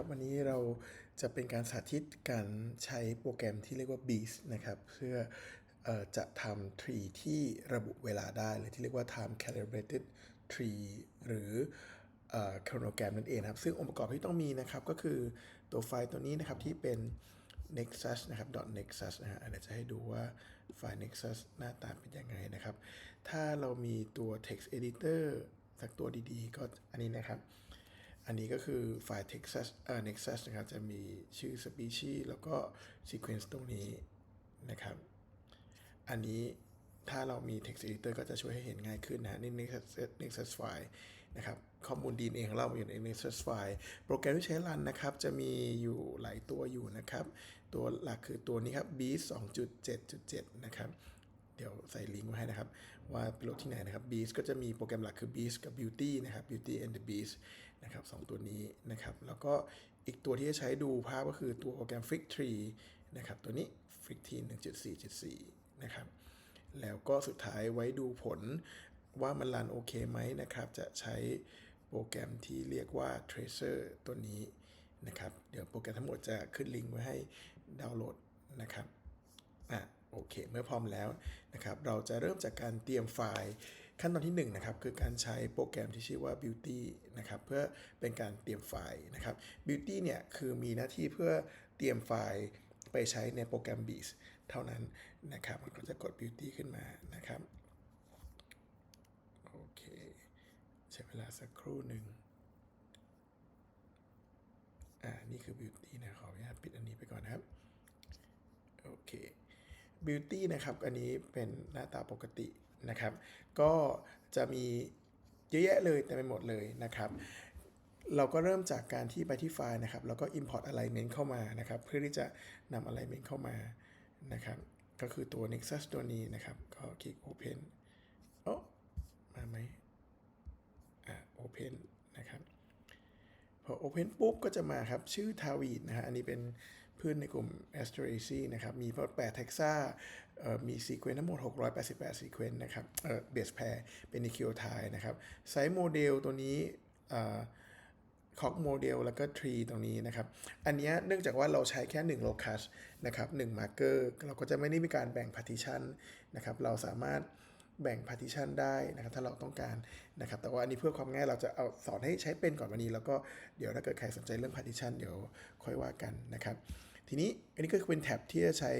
ครับวันนี้เราจะเป็นการสาธิตการใช้โปรแกรมที่เรียกว่า Beast นะครับ เพื่อจะทำ tree ที่ระบุเวลาได้หรือที่เรียกว่า time calibrated tree หรือ chronogram นั่นเองครับ ซึ่งองค์ประกอบที่ต้องมีนะครับก็คือตัวไฟล์ตัวนี้นะครับที่เป็น nexus นะครับ .nexus นะฮะเดี๋ยวจะให้ดูว่าไฟล์ nexus หน้าตาเป็นยังไงนะครับ ถ้าเรามีตัว text editor สักตัวดีๆ ก็อันนี้นะครับ อันนี้ก็คือไฟล์ Texas เอ่อ Nexus นะครับ จะมีชื่อ species แล้วก็ sequence ตรงนี้นะครับ อันนี้ถ้าเรามี text editor ก็จะช่วยให้เห็นง่ายขึ้นนะนี่ Nexus Nexus file นะครับ ข้อมูล DNA ของเราอยู่ใน Nexus file โปรแกรมที่ใช้รันนะครับ จะมีอยู่หลายตัวอยู่นะครับ ตัวหลักคือตัวนี้ครับ beast 2.7.7 นะครับ เดี๋ยวใส่ลิงก์ไว้ให้นะครับ ว่าไปโหลดที่ไหนนะครับ Beast ก็จะมีโปรแกรมหลักคือ Beast กับ Beauty นะครับ Beauty and the Beast นะครับสองตัวนี้นะครับ แล้วก็อีกตัวที่จะใช้ดูภาพก็คือตัวโปรแกรม Flick Tree นะครับ ตัวนี้ Flick Tree 1.4.4 นะครับ แล้วก็สุดท้ายไว้ดูผลว่ามันรันโอเคไหมนะครับ จะใช้โปรแกรมที่เรียกว่า Tracer ตัวนี้นะครับ เดี๋ยวโปรแกรมทั้งหมดจะขึ้นลิงก์ไว้ให้ดาวน์โหลดนะครับอะโอเค เมื่อพร้อมแล้วนะครับ เราจะเริ่มจากการเตรียมไฟล์ ขั้นตอนที่1นงนะครับคือการใช้โปรแกรมที่ชื่อว่า Beauty นะครับเพื่อเป็นการเตรียมไฟล์นะครับ Beauty เนี่ยคือมีหน้าที่เพื่อเตรียมไฟล์ไปใช้ในโปรแกรม b e a s เท่านั้นนะครับมันก็จะกด Beauty ขึ้นมานะครับโอเคใช้เวลาสักครู่หนึ่งอ่านี่คือ Beauty นะขออนุญาตปิดอันนี้ไปก่อนนะครับโอเค Beauty นะครับอันนี้เป็นหน้าตาปกติ นะครับ ก็จะมีเยอะแยะเลยเต็มไปหมดเลยนะครับ เราก็เริ่มจากการที่ไปที่ไฟล์นะครับ แล้วก็ import alignment เข้ามานะครับ เพื่อที่จะนำ alignment เข้ามานะครับ ก็คือตัว nexus ตัวนี้นะครับ ก็คลิก open โอ้มาไหมอ่า open นะครับพอ Open ปุ๊บก็จะมาครับ ชื่อทาวีดนะฮะ อันนี้เป็น พืชในกลุ่ม a s t e r a c e นะครับ มีทั้งหมด8 t e x a เอ่อมีซีเควนต์ทั้งหมด 688 ซีเควนต์นะครับเบสแพร์เป็นนิคิวไทนะครับไซส์โมเดลตัวนี้เอ่อคอกโมเดลแล้วก็ทรีตรงนี้นะครับ อันนี้เนื่องจากว่าเราใช้แค่1 locus นะครับ1 marker เราก็จะไม่ได้มีการแบ่ง partition นะครับ เราสามารถแบ่ง partition ได้นะครับ ถ้าเราต้องการนะครับ แต่ว่าอันนี้เพื่อความง่ายเราจะเอาสอนให้ใช้เป็นก่อนวันนี้ แล้วก็เดี๋ยวถ้าเกิดใครสนใจเรื่อง partition เดี๋ยวค่อยว่ากันนะครับ ทีนี้อันนี้ก็คือเป็นแท็บที่จะใช้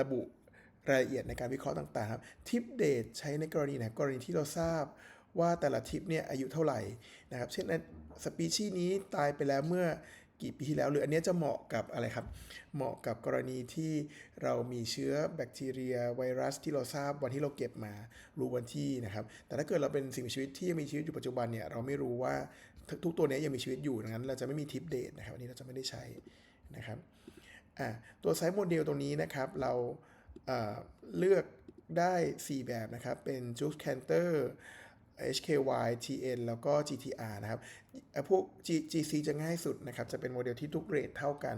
ระบุรายละเอียดในการวิเคราะห์ต่างๆครับทิปเดทใช้ในกรณีไหนกรณีที่เราทราบว่าแต่ละทิปเนี่ยอายุเท่าไหร่นะครับ เช่นสปีชีส์นี้ตายไปแล้วเมื่อกี่ปีที่แล้วหรืออันนี้จะเหมาะกับอะไรครับ เหมาะกับกรณีที่เรามีเชื้อแบคทีเรีย ไวรัสที่เราทราบวันที่เราเก็บมารู้วันที่นะครับ แต่ถ้าเกิดเราเป็นสิ่งมีชีวิตที่ยังมีชีวิตอยู่ปัจจุบันเนี่ยเราไม่รู้ว่า ทุกตัวนี้ยังมีชีวิตอยู่ดังนั้น เราจะไม่มีทิปเดทนะครับอันนี้เราจะไม่ได้ใช้นะครับอะตัวไซส์โมเดลตรงนี้นะครับ เราเเลือกได้ 4 แบบนะครับ เป็น Juice Canter HKY TN แล้วก็ GTR นะครับอ่อพวก G GC จะง่ายสุดนะครับ จะเป็นโมเดลที่ทุกเกรดเท่ากัน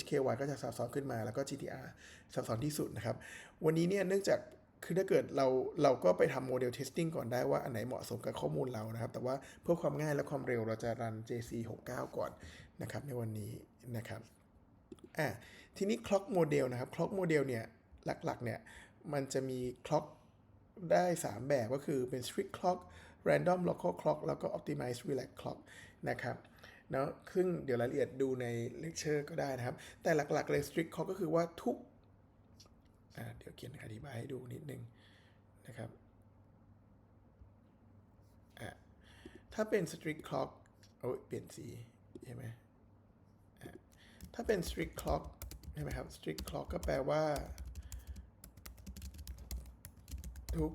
HKY ก็จะซับซ้อนขึ้นมา แล้วก็ GTR ซับซ้อนที่สุดนะครับ วันนี้เนี่ยเนื่องจาก คือถ้าเกิดเราเราก็ไปทำโมเดลเทสติ้งก่อนได้ว่าอันไหนเหมาะสมกับข้อมูลเรานะครับ แต่ว่าเพื่อความง่ายและความเร็วเราจะรัน JC 69 ก่อนนะครับในวันนี้นะครับอะทีนี้ clock model นะครับ clock model เนี่ยหลักๆเนี่ยมันจะมี clock ได้ 3 แบบก็คือเป็น strict clock random local clock แล้วก็ optimized relax clock นะครับเนาะซึ่งเดี๋ยวรายละเอียดดูในเลคเชอร์ก็ได้นะครับ แต่หลักๆเลย strict clock ก็คือว่าทุก เดี๋ยวเขียนอธิบายให้ดูนิดนึงนะครับถ้าเป็น strict clock โอ้ยเปลี่ยนสีใช่ไหมถ้าเป็น strict clock ใช่ไหมครับ strict clock ก็แปลว่า ทุก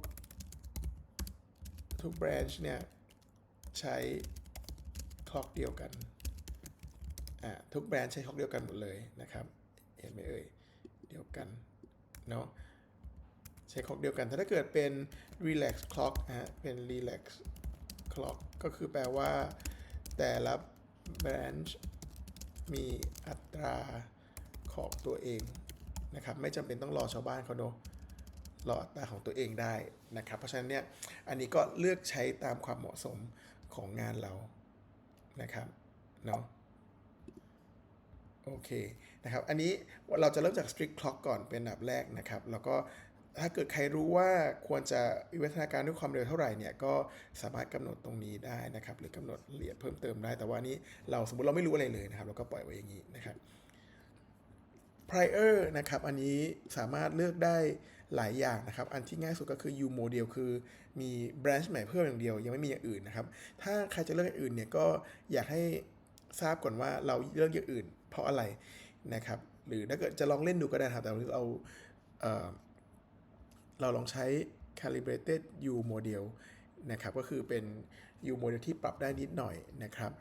ทุก branch เนี่ย ใช้ clock เดียวกัน ทุก branch ใช้ clock เดียวกันหมดเลยนะครับ เห็นไหมเอ่ย เดียวกัน เนาะใช้ clock เดียวกันแต่ถ้าเกิดเป็น relax clock นะฮะ เป็น relax clock ก็คือแปลว่า แต่ละ branch มีอัตราของตัวเองนะครับ ไม่จำเป็นต้องรอชาวบ้านเขาเนอะรออัตราของตัวเองได้นะครับ เพราะฉะนั้นเนี่ย อันนี้ก็เลือกใช้ตามความเหมาะสมของงานเรานะครับ เนาะโอเค นะครับ อันนี้เราจะเริ่มจาก strict clock ก่อนเป็นอันดับแรกนะครับ แล้วก็ถ้าเกิดใครรู้ว่าควรจะวิวัฒนาการด้วยความเร็วเท่าไหร่เนี่ยก็สามารถกำหนดตรงนี้ได้นะครับ หรือกำหนดละเอียดเพิ่มเติมได้ แต่ว่านี้เราสมมติเราไม่รู้อะไรเลยนะครับ เราก็ปล่อยไว้อย่างนี้นะครับ prior นะครับ อันนี้สามารถเลือกได้หลายอย่างนะครับ อันที่ง่ายสุดก็คือ u model คือมี branch ใหม่เพิ่มอย่างเดียว ยังไม่มีอย่างอื่นนะครับ ถ้าใครจะเลือกอย่างอื่นเนี่ยก็อยากให้ทราบก่อนว่าเราเลือกอย่างอื่น เพราะอะไร นะครับ หรือถ้าเกิดจะลองเล่นดูก็ได้ครับ แต่วันนี้เราเอ่อเราลองใช้ calibrated u model นะครับ ก็คือเป็น u model ที่ปรับได้นิดหน่อยนะครับ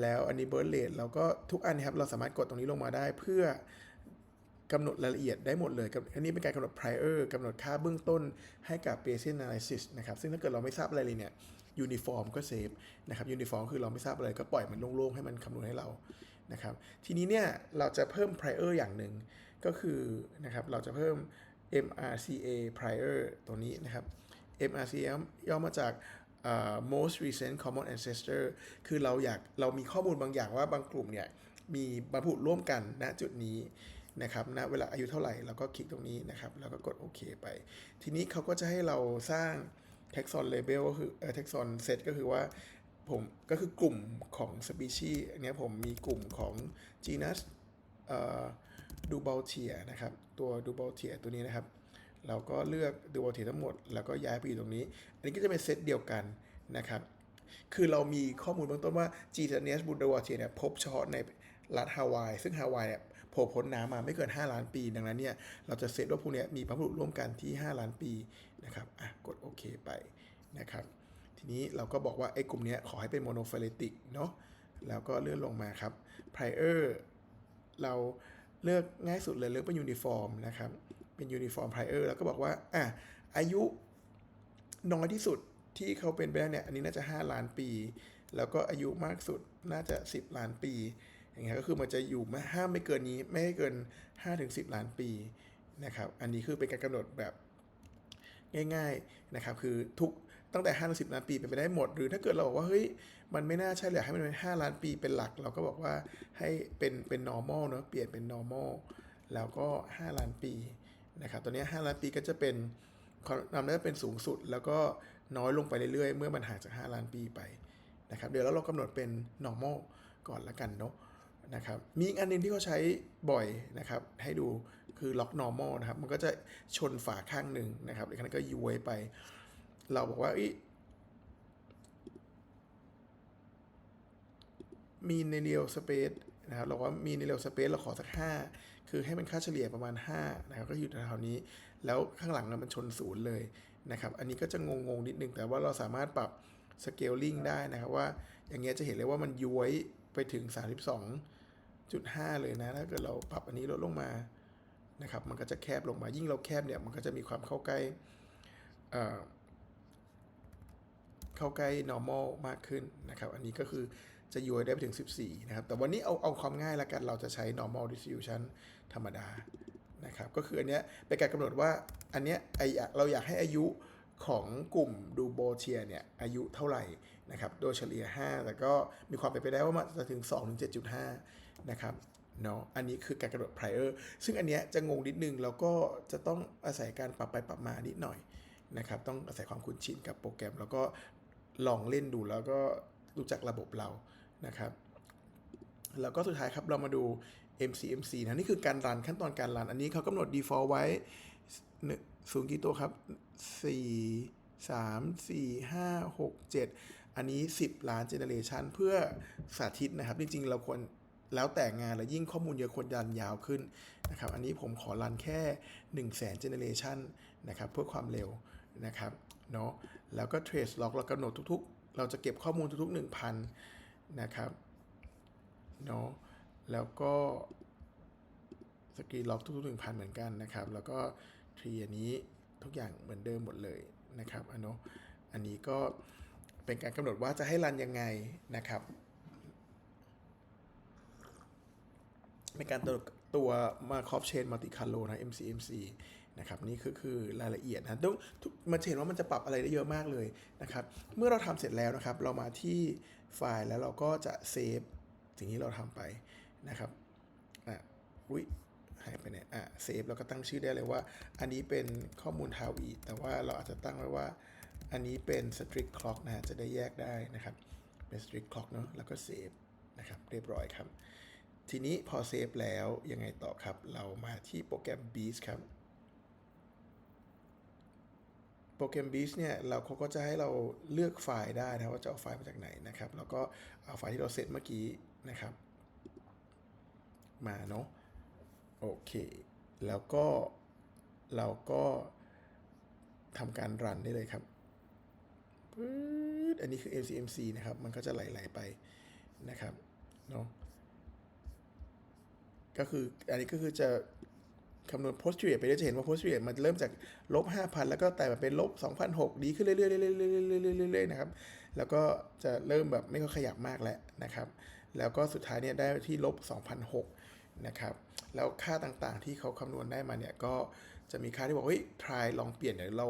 แล้วอันนี้ birth rate เราก็ทุกอันนะครับ เราสามารถกดตรงนี้ลงมาได้เพื่อกำหนดรายละเอียดได้หมดเลย อันนี้เป็นการกำหนด prior กำหนดค่าเบื้องต้นให้กับ Bayesian analysis นะครับ ซึ่งถ้าเกิดเราไม่ทราบอะไรเลยเนี่ย uniform ก็ save นะครับ uniform คือเราไม่ทราบอะไรก็ปล่อยมันโล่งๆให้มันคำนวณให้เรา นะครับทีนี้เนี่ยเราจะเพิ่ม prior อย่างหนึ่งก็คือนะครับเราจะเพิ่ม MRCA prior ตัวนี้นะครับ MRCA ย่อมาจากเอ่อ most recent common ancestor คือเราอยากเรามีข้อมูลบางอย่างว่าบางกลุ่มเนี่ยมีบรรพบุรุษร่วมกันณจุดนี้นะครับณเวลาอายุเท่าไหร่เราก็คลิกตรงนี้นะครับแล้วก็กดโอเคไป ทีนี้เขาก็จะให้เราสร้าง taxon label ก็คือเอ่อ taxon set ก็คือว่า ผมก็คือกลุ่มของ species อันนี้ผมมีกลุ่มของ genus เอ่อดูบลเทียนะครับ ตัวดูบลเทียตัวนี้นะครับ เราก็เลือกดูบลเทียทั้งหมด แล้วก็ย้ายไปอยู่ตรงนี้ อันนี้ก็จะเป็นเซตเดียวกันนะครับ คือเรามีข้อมูลเบื้องต้นว่า g t n s b u d a w a t i a เนี่ยพบเฉพาะในรัฐฮาวาย ซึ่งฮาวายเนี่ยโผล่พ้นน้ำมาไม่เกิน 5 ล้านปี ดังนั้นเนี่ย เราจะเซตว่าพวกนี้มีบรรพบุรุษร่วมกันที่ 5 ล้านปีนะครับ อะ กดโอเคไปนะครับ ทีนี้เราก็บอกว่าไอ้กลุ่มนี้ขอให้เป็นโมโนไฟเลติกเนาะแล้วก็เลื่อนลงมาครับ prior เราเลือกง่ายสุดเลยเลือกเป็นยูนิฟอร์มนะครับเป็นยูนิฟอร์ม prior แล้วก็บอกว่าอะอายุน้อยที่สุดที่เขาเป็นไปได้เนี่ยอันนี้น่าจะ 5 ล้านปี แล้วก็อายุมากสุดน่าจะ 10 ล้านปีอย่างเงี้ยก็คือมันจะอยู่ไม่ห้ามไม่เกินนี้ไม่ให้เกิน 5-10 ล้านปีนะครับอันนี้คือเป็นการกำหนดแบบง่ายๆนะครับคือทุก ตั้งแต่5ถึง10 ล้านปีเป็นไปได้หมด หรือถ้าเกิดเราบอกว่าเฮ้ยมันไม่น่าใช่เลยให้มันเป็น 5 ล้านปีเป็นหลัก เราก็บอกว่าให้เป็นเป็น normal เนอะเปลี่ยนเป็น normal แล้วก็ 5 ล้านปีนะครับตัวนี้ 5 ล้านปีก็จะเป็นนำได้เป็นสูงสุด แล้วก็น้อยลงไปเรื่อยๆ เมื่อมันห่างจาก 5 ล้านปีไปนะครับเดี๋ยวเรากำหนดเป็น normal ก่อนละกันเนาะนะครับมีอีกอันหนึงที่เขาใช้บ่อยนะครับให้ดูคือ lock normal นะครับมันก็จะชนฝาข้างหนึ่งนะครับอีกครั้งก็ย้วยไป เราบอกว่าอยมีในเรียวสเปซนะครับเราว่ามีในเรียวสเปซเราขอสัก 5 คือให้มันค่าเฉลี่ยประมาณ 5 นะครับ ก็อยู่แถวๆนี้ แล้วข้างหลังนะมันชนศูนย์เลยนะครับ อันนี้ก็จะงงๆนิดนึง แต่ว่าเราสามารถปรับ scaling ได้นะครับว่า อย่างเงี้ยจะเห็นเลยว่ามันย้วยไปถึง 32.5 เลยนะ ถ้าเกิดเราปรับอันนี้ลดลงมานะครับ มันก็จะแคบลงมา ยิ่งเราแคบเนี่ย มันก็จะมีความเข้าใกล้ เข้าใกล้ normal มากขึ้นนะครับอันนี้ก็คือจะย้วยได้ไปถึง 14 นะครับ แต่วันนี้เอาเอาความง่ายละกันเราจะใช้ normal distribution ธรรมดานะครับก็คืออันเนี้ยเป็นการกำหนดว่าอันเนี้ยไอเราอยากให้อายุของกลุ่มดูโบเทียเนี่ยอายุเท่าไหร่นะครับโดยเฉลี่ย 5 แต่ก็มีความเป็นไปได้ว่ามันจะถึง2-7.5 นะครับเนาะอันนี้คือการกำหนด prior ซึ่งอันเนี้ยจะงงนิดนึงแล้วก็จะต้องอาศัยการปรับไปปรับมานิดหน่อยนะครับต้องอาศัยความคุ้นชินกับโปรแกรม แล้วก็ ลองเล่นดูแล้วก็รู้จักระบบเรานะครับ แล้วก็สุดท้ายครับเรามาดู MCMC นะนี่คือการรันขั้นตอนการรัน อันนี้เขากำหนด default ไว้หนึ่งกี่ตัวครับ 4 3 4 5 6 7 อันนี้ 10 ล้าน generation เพื่อสาธิตนะครับ จริงๆ เราควรแล้วแต่งานแล้วยิ่งข้อมูลเยอะควรรันยาวขึ้นนะครับ อันนี้ผมขอรันแค่ 1 0 0 0 0 0 generation นะครับ เพื่อความเร็ว นะครับเนาะแล้วก็ trace log เรากำหนดทุกๆ เราจะเก็บข้อมูลทุกๆ 1,000 นะครับเนาะแล้วก็สกรีนล็อกทุกๆหนึ่งพันเหมือนกันนะครับ แล้วก็ทรีอันนี้ทุกอย่างเหมือนเดิมหมดเลยนะครับอันเนาะอันนี้ก็เป็นการกำหนดว่าจะให้รันยังไงนะครับเป็นการตัวตัวมาคอฟเชนมัลติคาร์โลนะ MCMC นะครับนี่คือคือรายละเอียดนะต้องมันเห็นว่ามันจะปรับอะไรได้เยอะมากเลยนะครับเมื่อเราทำเสร็จแล้วนะครับ เรามาที่ไฟล์แล้วเราก็จะเซฟสิ่งที่เราทำไปนะครับอะอุ้ยหายไปไหนอะเซฟแล้วก็ตั้งชื่อได้เลยว่า อันนี้เป็นข้อมูลทาวีแต่ว่าเราอาจจะตั้งไว้ว่า อันนี้เป็น strict clock นะจะได้แยกได้นะครับเป็น strict clock เนอะแล้วก็เซฟนะครับเรียบร้อยครับ ทีนี้พอเซฟแล้วยังไงต่อครับ เรามาที่โปรแกรม Beast ครับ โปรแกรม Beast เนี่ยเราเขาก็จะให้เราเลือกไฟล์ได้นะว่าจะเอาไฟล์มาจากไหนนะครับ แล้วก็เอาไฟล์ที่เราเซตเมื่อกี้นะครับ มาเนาะโอเค แล้วก็เราก็ทำการรันได้เลยครับปื๊ดอันนี้คือ MCMC นะครับ มันก็จะไหลๆไปนะครับเนาะก็คืออันนี้ก็คือจะ คำนวณ post rate ไปเรื่อยจะเห็นว่า post rate มันเริ่มจากลบ5,000 แล้วก็แต่มาเป็นลบ2,006ดีขึ้นเรื่อยๆเรื่อยๆเรื่อยๆเรื่อยๆนะครับแล้วก็จะเริ่มแบบไม่ค่อยขยับมากแล้วนะครับ แล้วก็สุดท้ายเนี่ยได้ที่ลบ2,006นะครับแล้วค่าต่างๆที่เขาคำนวณได้มาเนี่ยก็จะมีค่าที่บอกเฮ้ย try ลองเปลี่ยนเดี๋ยวเรา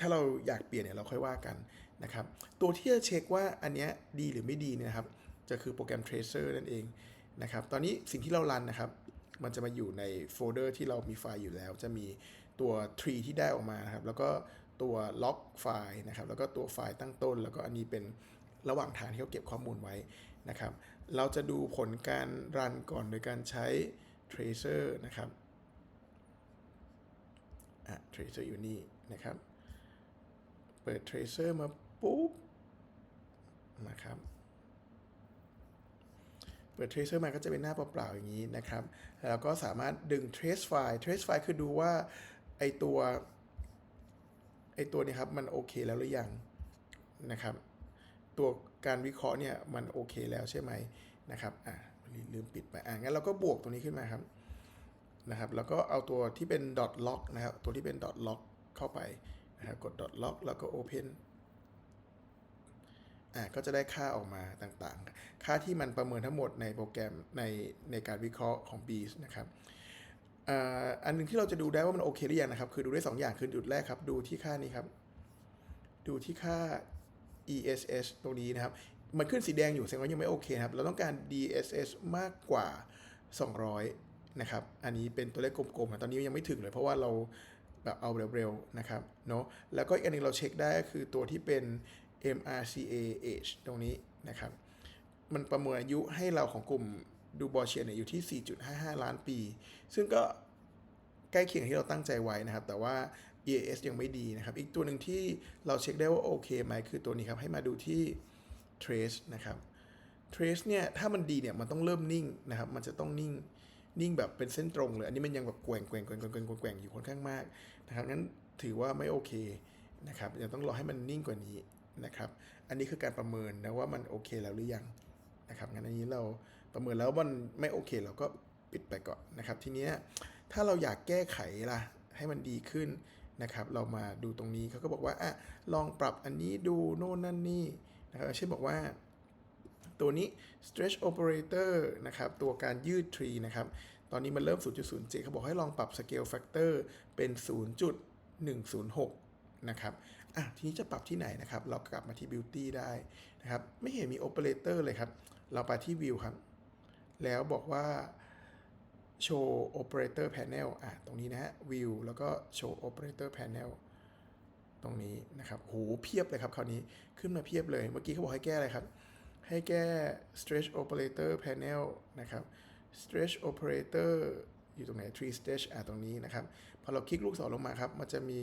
ถ้าเราอยากเปลี่ยนเนี่ยเราค่อยว่ากันนะครับ ตัวที่จะเช็คว่าอันเนี้ยดีหรือไม่ดีเนี่ยนะครับจะคือโปรแกรม Tracer นั่นเองนะครับ ตอนนี้สิ่งที่เรารันนะครับ มันจะมาอยู่ในโฟลเดอร์ที่เรามีไฟล์อยู่แล้ว จะมีตัว tree ที่ได้ออกมานะครับ แล้วก็ตัวล็อกไฟล์นะครับ แล้วก็ตัวไฟล์ตั้งต้น แล้วก็อันนี้เป็นระหว่างทางที่เขาเก็บข้อมูลไว้นะครับ เราจะดูผลการรันก่อนโดยการใช้ tracer นะครับอะ tracer อยู่นี่นะครับ เปิด tracer มาปุ๊บนะครับ เปิด tracer มาก็จะเป็นหน้าเปล่าๆอย่างนี้นะครับ แล้วก็สามารถดึง trace file trace file คือดูว่าไอตัวไอตัวนี้ครับมันโอเคแล้วหรือยังนะครับ ตัวการวิเคราะห์เนี่ยมันโอเคแล้วใช่ไหมนะครับอะลืมปิดไปอะงั้นเราก็บวกตรงนี้ขึ้นมาครับนะครับ แล้วก็เอาตัวที่เป็น dot log นะครับตัวที่เป็น dot log เข้าไปนะครับกด dot log แล้วก็ open อะก็จะได้ค่าออกมาต่างๆ ค่าที่มันประเมินทั้งหมดในโปรแกรมในในการวิเคราะห์ของ b e a s นะครับอันหนึงที่เราจะดูได้ว่ามันโอเคหรือยังนะครับ คือดูได้ 2 อย่างคือจุดแรกครับ ดูที่ค่านี้ครับ ดูที่ค่า ESS ตรงนี้นะครับ มันขึ้นสีแดงอยู่แสดงว่ายังไม่โอเคครับ เราต้องการ DSS มากกว่า 200 นะครับ อันนี้เป็นตัวเลขกลมๆอะตอนนี้ยังไม่ถึงเลย เพราะว่าเราแบบเอาเร็วๆนะครับเนาะแล้วก็อีกอันหนึงเราเช็คได้ก็คือตัวที่เป็น MRCA age ตรงนี้นะครับ มันประเมินอายุให้เราของกลุ่มดูบอเชียเนี่ยอยู่ที่ 4.55 ล้านปี ซึ่งก็ใกล้เคียงที่เราตั้งใจไว้นะครับ แต่ว่า EAS ยังไม่ดีนะครับ อีกตัวหนึ่งที่เราเช็คได้ว่าโอเคไหมคือตัวนี้ครับ ให้มาดูที่ trace นะครับ trace เนี่ย ถ้ามันดีเนี่ย มันต้องเริ่มนิ่งนะครับ มันจะต้องนิ่ง นิ่งแบบเป็นเส้นตรงเลย อันนี้มันยังแบบแกว่งแกว่งแกว่งแกว่งแกว่งแกว่งอยู่ค่อนข้างมากนะครับ งั้นถือว่าไม่โอเคนะครับ ยังต้องรอให้มันนิ่งกว่านี้ นะครับ อันนี้คือการประเมินนะว่ามันโอเคแล้วหรือยังนะครับงั้นอันนี้เราประเมินแล้วมันไม่โอเคเราก็ปิดไปก่อนนะครับ ทีเนี้ยถ้าเราอยากแก้ไขล่ะให้มันดีขึ้นนะครับ เรามาดูตรงนี้เขาก็บอกว่าอะลองปรับอันนี้ดูโน่นนั่นนี่นะครับเช่นบอกว่าตัวนี้ stretch operator นะครับ ตัวการยืด tree นะครับ ตอนนี้มันเริ่ม 0.07เขาบอกให้ลองปรับ scale factor เป็น 0.106 นะครับ อะทีนี้จะปรับที่ไหนนะครับ เรากลับมาที่ beauty ได้นะครับ ไม่เห็นมี operator เลยครับ เราไปที่ view ครับ แล้วบอกว่า show operator panel อะตรงนี้นะฮะ view แล้วก็ show operator panel ตรงนี้นะครับโหเพียบเลยครับคราวนี้ขึ้นมาเพียบเลย เมื่อกี้เขาบอกให้แก้อะไรครับ ให้แก้ stretch operator panel นะครับ stretch operator อยู่ตรงไหน tree stretch อะตรงนี้นะครับ พอเราคลิกลูกศรลงมาครับ มันจะมี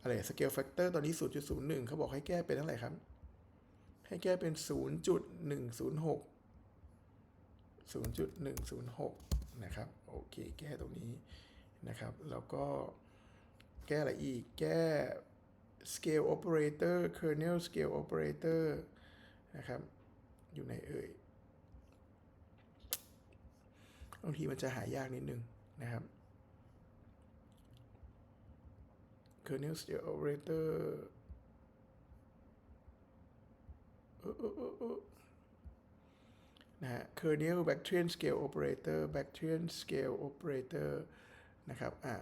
อะไร scale factor ตอนนี้ 0.01 เขาบอกให้แก้เป็นเท่าไหร่ครับ ให้แก้เป็น 0.106 0.106 นะครับ โอเค แก้ตรงนี้นะครับ แล้วก็แก้อะไรอีก แก้ scale operator kernel scale operator นะครับ อยู่ในเอ่ยบางทีมันจะหายากนิดนึงนะครับ kernel scale operator นะฮะ kernel Bactrian scale operator Bactrian scale operator นะครับ อ่า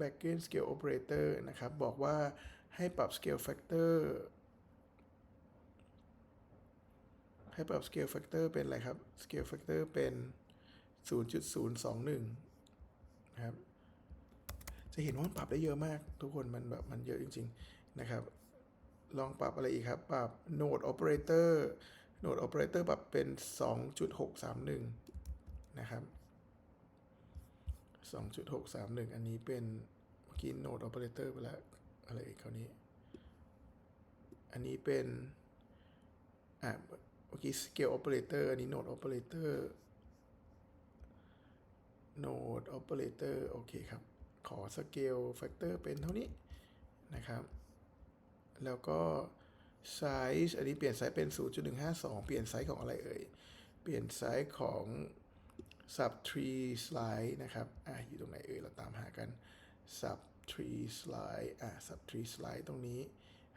Bactrian scale operator นะครับ บอกว่าให้ปรับ scale factor ให้ปรับ scale factor เป็นอะไรครับ scale factor เป็น 0.021 นะครับ จะเห็นว่ามันปรับได้เยอะมาก ทุกคนมันแบบมันเยอะจริง ๆนะครับ ลองปรับอะไรอีกครับ ปรับ node operator node operator ปรับเป็น 2.631 นะครับ 2.631 อันนี้เป็นเมื่อกี้ node operator ไปแล้ว อะไรอีกคราวนี้ อันนี้เป็น อ่าเมื่อกี้ scale operator อันนี้ node operator node operator โอเคครับ ขอ scale factor เป็นเท่านี้นะครับ แล้วก็ size อันนี้เปลี่ยนไซส์เป็น 0.152 เปลี่ยนไซส์ของอะไรเอ่ย เปลี่ยนไซส์ของ sub tree slide นะครับ อะอยู่ตรงไหนเอ่ย เราตามหากัน sub tree slide อะ sub tree slide ตรงนี้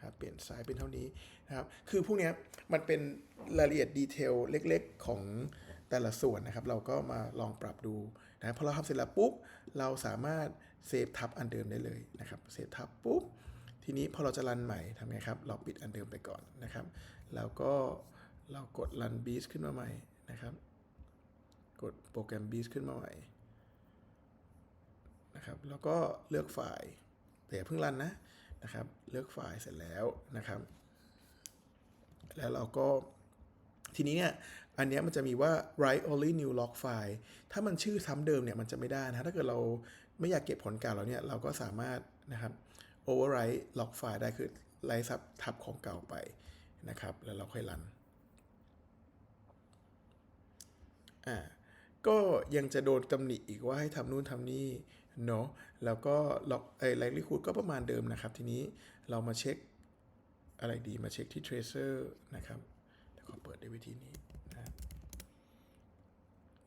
ครับเปลี่ยนไซส์เป็นเท่านี้นะครับ คือพวกเนี้ยมันเป็นรายละเอียดดีเทลเล็กๆของแต่ละส่วนนะครับ เราก็มาลองปรับดูนะพอเราทำเสร็จแล้วปุ๊บ เราสามารถ เซฟทับอันเดิมได้เลยนะครับเซฟทับปุ๊บทีนี้พอเราจะรันใหม่ทำไงครับ เราปิดอันเดิมไปก่อนนะครับแล้วก็เรากดรันบีสขึ้นมาใหม่นะครับ กดโปรแกรมบีสขึ้นมาใหม่นะครับแล้วก็เลือกไฟล์แต่อย่าเพิ่งรันนะนะครับเลือกไฟล์เสร็จแล้วนะครับ แล้วเราก็ทีนี้เนี่ยอันนี้มันจะมีว่า write only new log file ถ้ามันชื่อซ้ำเดิมเนี่ยมันจะไม่ได้นะ ถ้าเกิดเรา ไม่อยากเก็บผลเก่าแล้วเนี่ยเราก็สามารถนะครับ overwrite log file ได้คือไล่ซับทับของเก่าไปนะครับ แล้วเราค่อยรันอ่าก็ยังจะโดนตำหนิอีกว่าให้ทำนู่นทำนี่เนาะแล้วก็ล็อกไอ้ likelihood ก็ประมาณเดิมนะครับ ทีนี้เรามาเช็คอะไรดีมาเช็คที่ tracer นะครับขอเปิดด้วยวิธีนี้นะ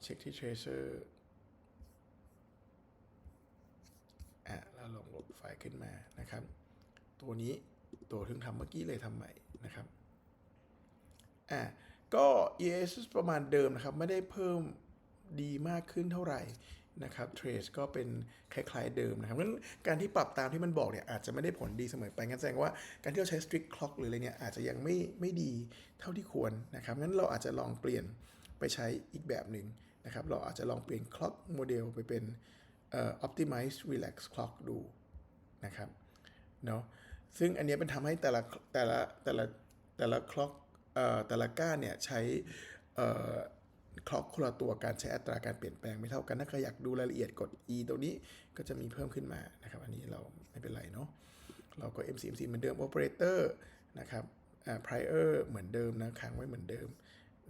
เช็คที่ tracer อะแล้วลองลบไฟล์ขึ้นมานะครับ ตัวนี้ตัวที่ทำเมื่อกี้เลยทำใหม่นะครับอะก็ EAS ประมาณเดิมนะครับ ไม่ได้เพิ่มดีมากขึ้นเท่าไหร่นะครับ Trace ก็เป็นคล้ายๆเดิมนะครับงั้นการที่ปรับตามที่มันบอกเนี่ยอาจจะไม่ได้ผลดีเสมอไปงั้นแสดงว่าการที่เราใช้ strict clock หรืออะไรเนี่ยอาจจะยังไม่ไม่ดีเท่าที่ควรนะครับงั้นเราอาจจะลองเปลี่ยนไปใช้อีกแบบหนึ่งนะครับ เราอาจจะลองเปลี่ยน clock model ไปเป็น optimize relax clock ดูนะครับเนาะซึ่งอันนี้เป็นทำให้แต่ละแต่ละแต่ละแต่ละ clock เอ่อแต่ละก้านเนี่ยใช้คล็อกคนละตัวการใช้อัตราการเปลี่ยนแปลงไม่เท่ากันถ้าใครอยากดูรายละเอียดกด e ตัวนี้ก็จะมีเพิ่มขึ้นมานะครับ อันนี้เราไม่เป็นไรเนาะเราก็ mcmc เหมือนเดิม operator นะครับ prior เหมือนเดิมนะค้างไว้เหมือนเดิม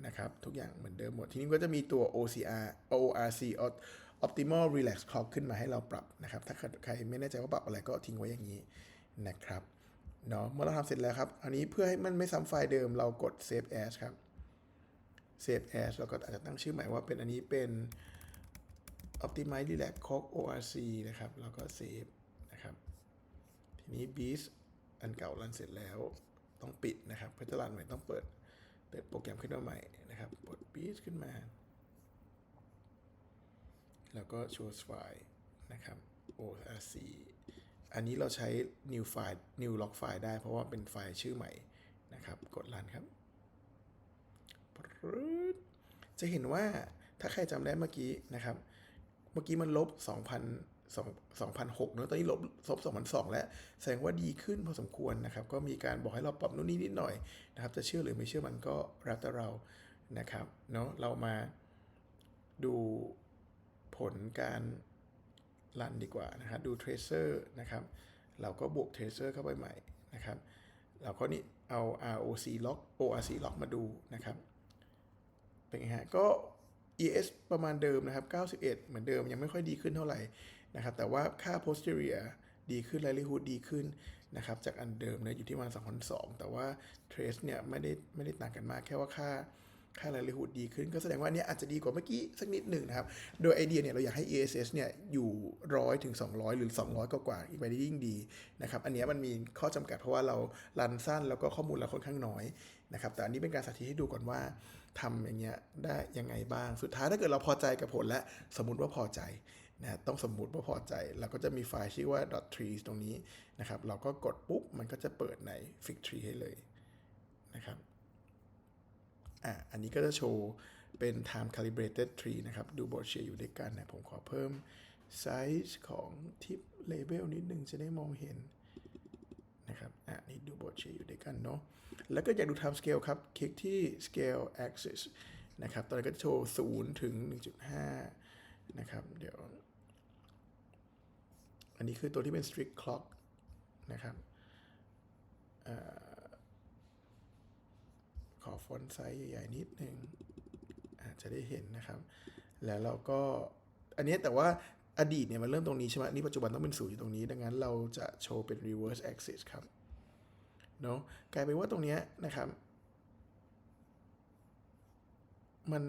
นะครับ ทุกอย่างเหมือนเดิมหมด ทีนี้ก็จะมีตัว OCR ORC optimal relax clock ขึ้นมาให้เราปรับนะครับ ถ้าใครไม่แน่ใจว่าปรับอะไรก็ทิ้งไว้อย่างนี้นะครับเนาะเมื่อเราทำเสร็จแล้วครับ อันนี้เพื่อให้มันไม่ซ้ำไฟล์เดิมเรากด save as ครับ save as แล้วก็อาจจะตั้งชื่อใหม่ว่าเป็นอันนี้เป็น optimize relax clock orc นะครับ แล้วก็ save นะครับ ทีนี้ beast อันเก่ารันเสร็จแล้วต้องปิดนะครับ เพื่อจะรันใหม่ต้องเปิดเปิดโปรแกรมขึ้นมาใหม่นะครับกด beast ขึ้นมา แล้วก็ show file นะครับ orc อันนี้เราใช้ new file new log file ได้เพราะว่าเป็นไฟล์ชื่อใหม่นะครับ กดรันครับ จะเห็นว่าถ้าใครจำได้เมื่อกี้นะครับ เมื่อกี้มันลบ 2,000 2006เนอะตอนนี้ลบลบ2002แล้ว แสดงว่าดีขึ้นพอสมควรนะครับ ก็มีการบอกให้เราปรับนู่นนี่นิดหน่อยนะครับ จะเชื่อหรือไม่เชื่อมันก็แล้วแต่เรานะครับ เนาะเรามาดู ผลการรันดีกว่านะครับดู tracer นะครับ เราก็บวก tracer เข้าไปใหม่นะครับ เราก็นี่เอา ROC log ORC log มาดูนะครับ เป็นไงฮะ ก็ ES ประมาณเดิมนะครับ 91 เหมือนเดิมยังไม่ค่อยดีขึ้นเท่าไหร่นะครับ แต่ว่าค่า posterior ดีขึ้น likelihood ดีขึ้นนะครับ จากอันเดิมเนี่ยอยู่ที่ประมาณ2,002แต่ว่า trace เนี่ยไม่ได้ไม่ได้ต่างกันมากแค่ว่าค่า ค่า likelihood ดีขึ้น ก็แสดงว่าเนี่ยอาจจะดีกว่าเมื่อกี้สักนิดหนึ่งนะครับ โดยไอเดียเนี่ยเราอยากให้ ESS เนี่ยอยู่100ถึง200 หรือ 200 กว่าๆอีกไปได้ยิ่งดีนะครับ อันเนี้ยมันมีข้อจำกัดเพราะว่าเรารันสั้นแล้วก็ข้อมูลเราค่อนข้างน้อยนะครับ แต่อันนี้เป็นการสาธิตให้ดูก่อนว่าทำอย่างเงี้ยได้ยังไงบ้าง สุดท้ายถ้าเกิดเราพอใจกับผลและสมมติว่าพอใจนะต้องสมมุติว่าพอใจ เราก็จะมีไฟล์ชื่อว่า .trees ตรงนี้นะครับ เราก็กดปุ๊บ มันก็จะเปิดใน fig tree ให้เลยนะครับ อะอันนี้ก็จะโชว์เป็น time calibrated tree นะครับ ดูบอร์ดเชียร์อยู่ด้วยกันนะผมขอเพิ่มไซส์ของทิป label นิดนึงจะได้มองเห็นนะครับ อะนี่ดูบอร์ดเชียร์อยู่ด้วยกันเนาะ แล้วก็อยากดู time scale ครับ คลิกที่ scale axis นะครับ ตอนนี้ก็จะโชว์ 0 ถึง 1.5 นะครับ เดี๋ยว อันนี้คือตัวที่เป็น strict clock นะครับออขอ ฟอนต์ไซส์ใหญ่ๆนิดหนึ่งอาจจะได้เห็นนะครับ แล้วเราก็อันนี้แต่ว่าอดีตเนี่ยมันเริ่มตรงนี้ใช่ไหมนี่ปัจจุบันต้องเป็นศูนย์อยู่ตรงนี้ ดังนั้นเราจะโชว์เป็น reverse axis ครับเนาะกลายเป็นว่าตรงเนี้ยนะครับมัน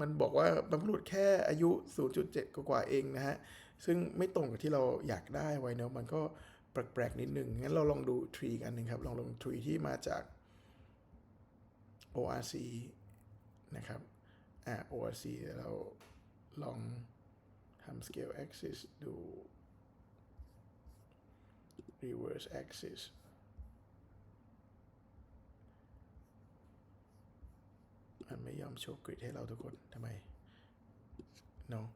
มันบอกว่าบรรพบุรุษแค่อายุ 0.7กว่าเองนะฮะ ซึ่งไม่ตรงกับที่เราอยากได้ไว้เนาะมันก็แปลกๆนิดหนึ่งงั้นเราลองดูทรีกันหนึ่งครับ ลองลงทรีที่มาจาก ORC นะครับอ่า ORC เดี๋ยวเราลองทำ scale axis ดู reverse axis มันไม่ยอมโชว์กริดให้เราทุกคนทำไมเนาะ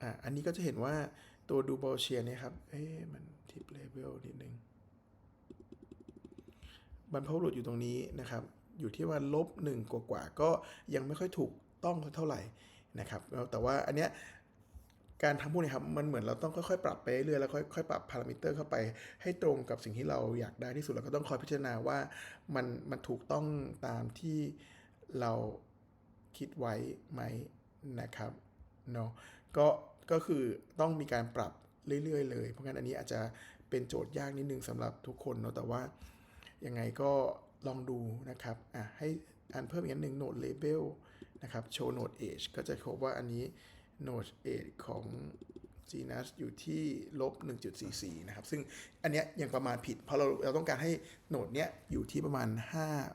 อะอันนี้ก็จะเห็นว่าตัวดูบอลเชียเนี่ยครับ เอ๊ะมันทิปเลเวลนิดนึง บรรพบุรุษอยู่ตรงนี้นะครับ อยู่ที่ว่าลบหนึ่งกว่าๆก็ยังไม่ค่อยถูกต้องเท่าไหร่นะครับแต่ว่าอันเนี้ยการทำพวกนี้ครับมันเหมือนเราต้องค่อยๆ ปรับไปเรื่อยแล้วค่อยๆปรับพารามิเตอร์เข้าไปให้ตรงกับสิ่งที่เราอยากได้ที่สุดแล้วก็ต้องคอยพิจารณาว่ามันมันถูกต้องตามที่เราคิดไว้ไหมนะครับเนาะก็ก็คือต้องมีการปรับเรื่อยๆ เลย เพราะงั้นอันนี้อาจจะเป็นโจทย์ยากนิดนึงสำหรับทุกคนเนาะแต่ว่า ยังไงก็ลองดูนะครับอะให้อ่านเพิ่มอีกนหนึ่ง Node Label นะครับโชว์ Node Age ก็จะพบว่าอันนี้ Node Age ของ Genus อยู่ที่ลบ 1.44 นะครับ ซึ่งอันเนี้ยยังประมาณผิด เพราะเราเราต้องการให้โหนดเนี้ยอยู่ที่ประมาณ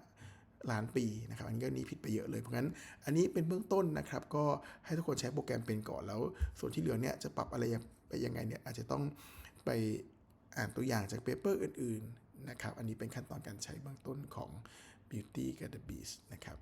5 ล้านปีนะครับ อันนี้ก็นี้ผิดไปเยอะเลย เพราะงั้นอันนี้เป็นเบื้องต้นนะครับ ก็ให้ทุกคนใช้โปรแกรมเป็นก่อนแล้ว ส่วนที่เหลือเนี่ยจะปรับอะไรไปยังไงเนี่ยอาจจะต้องไปอ่านตัวอย่างจากเปเปอร์อื่น ๆ นะครับ อันนี้เป็นขั้นตอนการใช้เบื้องต้นของ Beauty g a t h e Beast นะครับ